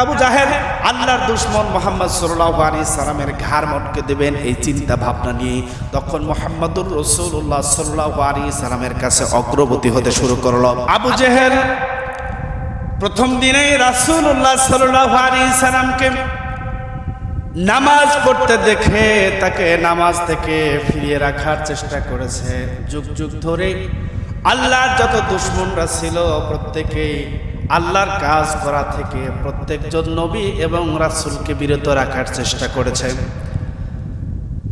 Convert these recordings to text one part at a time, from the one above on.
আবু জাহেদ আল্লাহর দুশ্মন মোহাম্মদ সাল্লাহ আলী সালামের ঘাড় মটকে দেবেন এই চিন্তা ভাবনা নিয়ে তখন মোহাম্মদুর রসুল্লাহ সাল্লাহ আলী সালামের কাছে অগ্রগতি হতে শুরু করল। আবু জেহেল প্রথম দিনেই রাসুল্লাহ সাল্লাহ আলী সালামকে নামাজ পড়তে দেখে তাকে নামাজ থেকে ফিরিয়ে রাখার চেষ্টা করেছে। যুগ যুগ ধরে আল্লাহর যত দুশ্মনরা ছিল প্রত্যেকেই আল্লাহর কাজ করা থেকে প্রত্যেকজন নবী এবং রাসূলকে বিরত রাখার চেষ্টা করেছে।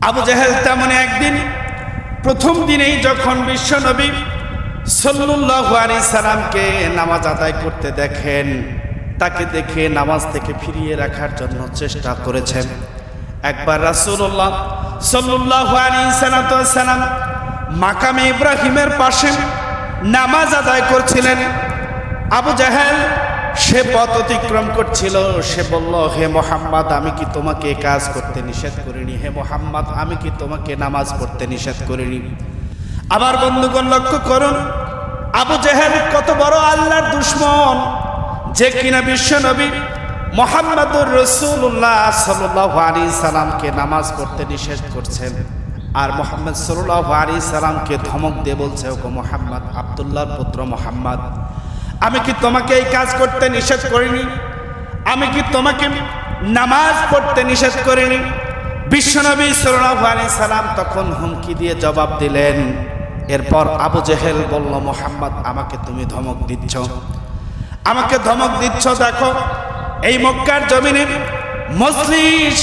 আবু জাহেল তেমন একদিন প্রথম দিনেই যখন বিশ্ব নবী সাল্লাল্লাহু সাল্লামকে নামাজ আদায় করতে দেখেন, তাকে দেখে নামাজ থেকে ফিরিয়ে রাখার জন্য চেষ্টা করেছেন একবার রাসূলুল্লাহ সাল্লাল্লাহু আলাইহি সাল্লাম মাকামে ইব্রাহিমের পাশে নামাজ আদায় করছিলেন। আবু জাহেল, সে পথ অতিক্রম করছিল। সে বলল, হে মোহাম্মদ, আমি কি তোমাকে কাজ করতে নিষেধ করিনি? হে মোহাম্মদ, আমি কি তোমাকে নামাজ পড়তে নিষেধ করিনি? আবার বন্ধুগণ, লক্ষ্য করুন, আবু জাহেল কত বড় আল্লাহর দুশ্মন, যে কিনা বিশ্ব নবী মোহাম্মদুর রসুল্লাহ সাল্লাহ আলী সালামকে নামাজ পড়তে নিষেধ করছেন। আর মোহাম্মদ সাল্লাহ আলী সালামকে ধমক দিয়ে বলছে, ওগো মোহাম্মদ, আবদুল্লাহর পুত্র মোহাম্মদ। আমি কি তোমাকে এই কাজ করতে নিষেধ করিনি? আমি কি তোমাকে নামাজ পড়তে নিষেধ করিনি? বিশ্বনবী সাল্লাহ আলী সালাম তখন হুমকি দিয়ে জবাব দিলেন, এরপর আবু জেহেল বলল, মোহাম্মদ, আমাকে তুমি ধমক দিচ্ছ। আমাকে ধমক দিচ্ছ, দেখো, এই মক্কার জমিনে মজলিস,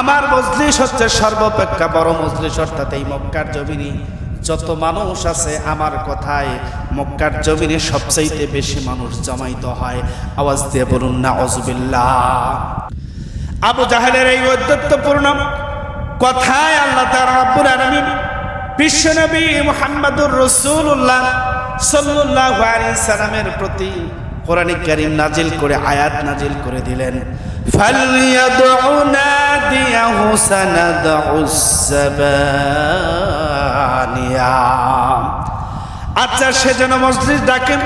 আমার মজলিস হচ্ছে সর্বাপেক্ষা বড় মজলিস, অর্থাৎ এই মক্কার জমিনে যত মানুষ আছে আমার কথায়, মক্কার জমিনে সবচাইতে বেশি মানুষ জমাইত হয়। আওয়াজ দিয়ে বলুন না অজবিল্লাহ আবু জাহেলের এই ঐদ্যত্বপূর্ণ কথায় আল্লাহ তার রাব্বুল আলামিন বিশ্বনবী মুহাম্মাদুর রাসূলুল্লাহ সাল্লাল্লাহু আলাইহি সাল্লামের প্রতি কোরআন কারীম নাজিল করে, আয়াত নাজিল করে দিলেন, ফালইয়াদউ নাদিয়াহু সানাদউস আচ্ছা সে যেন মসজিদ ডাকেন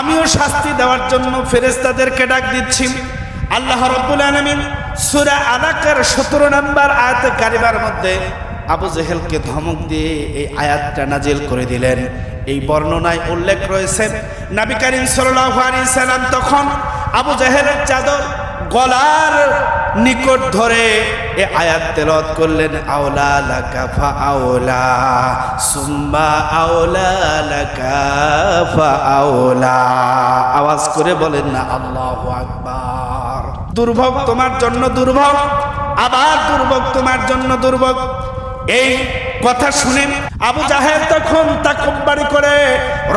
আমিও শাস্তি দেওয়ার জন্য ফেরেস্তাদেরকে ডাক দিচ্ছি। আল্লাহ রব্বুল আলমিন সুরা আলাকার সতেরো নম্বর আয়াত কারিবার মধ্যে আবু জেহেলকে ধমক দিয়ে এই আয়াতটা নাজিল করে দিলেন। এই বর্ণনায় উল্লেখ রয়েছে, নাবি করিম সাল্লাল্লাহু আলাইহি সাল্লাম তখন আবু জেহেলের চাদর গলার নিকট ধরে এ আয়াত তেলত করলেন, আওলা লাকা ফা আওলা, সুম্মা আওলা লাকা ফা আওলা। আওয়াজ করে বলেন, না, আল্লাহু আকবার। দুর্ভোগ তোমার জন্য দুর্ভোগ, আবার দুর্ভোগ তোমার জন্য দুর্ভোগ। এই কথা শুনে আবু জাহেদ তখন তাকব্বারি করে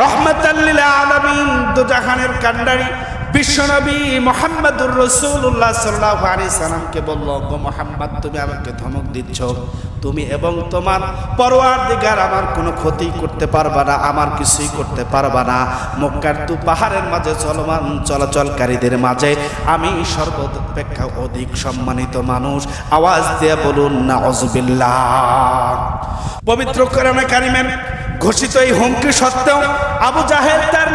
রহমতাল্লিল আলামিন, দুজাহানের কান্ডারি বিশ্বনবী মোহাম্মদুর রসুল্লাহ সাল্লাহ আলী সালামকে বলল গো মোহাম্মদ, তুমি আমাকে ধমক দিচ্ছ। তুমি এবং তোমার পরোয়ার দিগার আমার কোনো ক্ষতি করতে পারবা না, আমার কিছুই করতে পারবা না। মক্কার তু পাহাড়ের মাঝে চলমান চলাচলকারীদের মাঝে আমি সর্বাপেক্ষা অধিক সম্মানিত মানুষ। আওয়াজ দিয়ে বলুন না অজবিল্লাহ পবিত্র কোরআনে কারিমের ঘোষিত এই হুমকি সত্ত্বেও আবু জাহেদ তার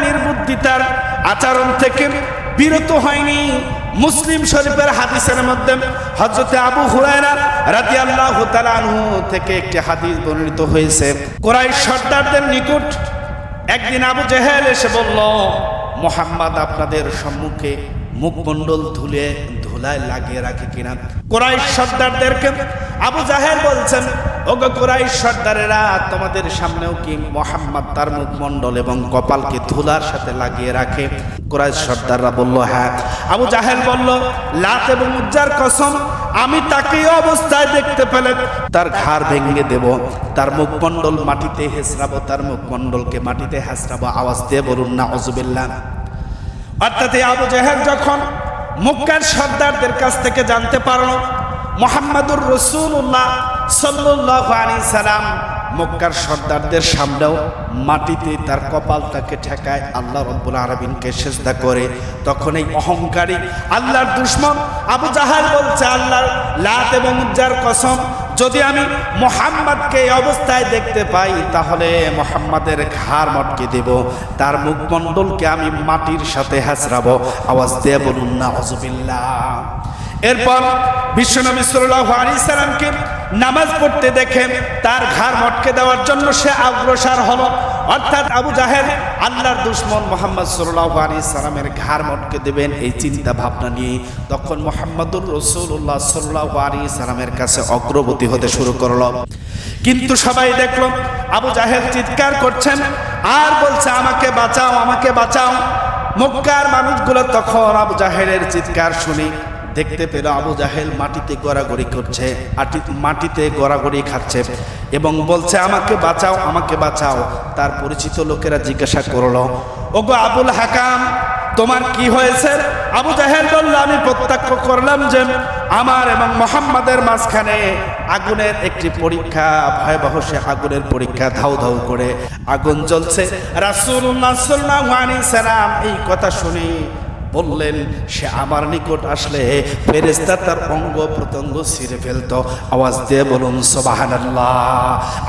নির্বুদ্ধিতার আচরণ থেকে বিরত হয়নি। মুসলিম শরীফের হাদিসের মধ্যে হজরতে আবু হুরায়রা রাদিয়াল্লাহু তাআলা আনহু থেকে একটি হাদিস বর্ণিত হয়েছে। কোরাইশ সর্দারদের নিকট একদিন আবু জেহেল এসে বলল, মোহাম্মদ আপনাদের সম্মুখে মুখমণ্ডল ধুলে, ধুলায় লাগিয়ে রাখে কিনা? কোরাইশ সর্দারদেরকে আবু জাহেল বলছেন ওগো কোরাইশ সর্দারেরা, তোমাদের সামনেও কি মোহাম্মদ তার মুখমণ্ডল এবং কপালকে ধুলার সাথে লাগিয়ে রাখে? কোরাইশ সর্দাররা বলল হ্যাঁ। আবু জাহেল বলল, লাত এবং উজ্জার কসম, আমি তাকে অবস্থায় দেখতে পেলে, তার ঘাড় ভেঙে দেব। তার মুখমণ্ডল মাটিতে হেসরাবো তার মুখমণ্ডলকে মাটিতে হেসরাবো আওয়াজ দিয়ে বলুন না অজুবিল্লাহ অর্থাৎ আবু জাহেল যখন মুক্কার সর্দারদের কাছ থেকে জানতে পারল, মোহাম্মদুর রসুল্লাহ সাল্লাহ আলী সালাম মক্কার সর্দারদের সামনেও মাটিতে তার কপালটাকে ঠেকায় আল্লাহ রব্বুল আরবিনকে সেজদা করে। তখন এই অহংকারী আল্লাহর দুশ্মন আবু জাহাল বলছে, আল্লাহর লাত এবং উজ্জার কসম, যদি আমি মোহাম্মদকে এই অবস্থায় দেখতে পাই, তাহলে মোহাম্মদের ঘাড় মটকে দেব, তার মুখমণ্ডলকে আমি মাটির সাথে হাসরাবো আওয়াজ দিয়ে বলুন না অজবিল্লা এরপর বিশ্বনবী সাল্লাল্লাহু আলাইহি সাল্লামকে নামাজ পড়তে দেখে তার ঘাড় মটকে দেওয়ার জন্য সে অগ্রসর হলো। অর্থাৎ আবু জাহেল আল্লাহর দুশ্মন মোহাম্মদ সাল্লাল্লাহু আলাইহি সাল্লামের ঘাড় মটকে দেবেন এই চিন্তা ভাবনা নিয়ে। তখন মোহাম্মদুর রসুল্লাহ সাল্লাল্লাহু আলাইহি সাল্লামের কাছে অগ্রগতি হতে শুরু করল। কিন্তু সবাই দেখল আবু জাহেল চিৎকার করছেন, আর বলছে আমাকে বাঁচাও আমাকে বাঁচাও। মক্কার মানুষগুলো তখন আবু জাহেলের চিৎকার শুনি দেখতে পেল আবু জাহেল মাটিতে গড়াগড়ি করছে মাটিতে গড়াগড়ি খাচ্ছে এবং বলছে, আমাকে বাঁচাও আমাকে বাঁচাও। তার পরিচিত লোকেরা জিজ্ঞাসা করল, ওগো আবুল হাকাম, তোমার কি হয়েছে? আবু জাহেল বলল, আমি প্রত্যক্ষ করলাম যে আমার এবং মোহাম্মদের মাঝখানে আগুনের একটি পরীক্ষা, ভয়াবহ সে আগুনের পরীক্ষা, ধাউ ধাউ করে আগুন জ্বলছে। আলাইহি সাল্লাম এই কথা শুনে বললেন, সে আমার নিকট আসলে ফেরেস্তা তার অঙ্গ প্রত্যঙ্গ ছিঁড়ে ফেলত। আওয়াজ দিয়ে বলুন, সোবাহানাল্লাহ।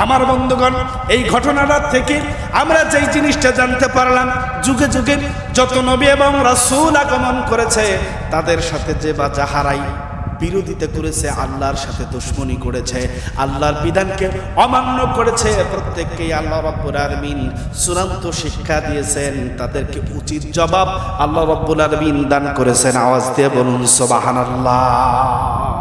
আমার বন্ধুগণ, এই ঘটনাটা থেকে আমরা যেই জিনিসটা জানতে পারলাম, যুগে যুগে যত নবী এবং রাসূল আগমন করেছে, তাদের সাথে যে বা যাহারাই বিরোধিতা করেছে, আল্লাহর সাথে দুশ্মনী করেছে, আল্লাহর বিধানকে অমান্য করেছে। প্রত্যেককেই আল্লাহ রব্বুল আলমিন চূড়ান্ত শিক্ষা দিয়েছেন, তাদেরকে উচিত জবাব আল্লাহ রব্বুল আলমিন দান করেছেন। আওয়াজ দিয়ে বলুন সোবাহান আল্লাহ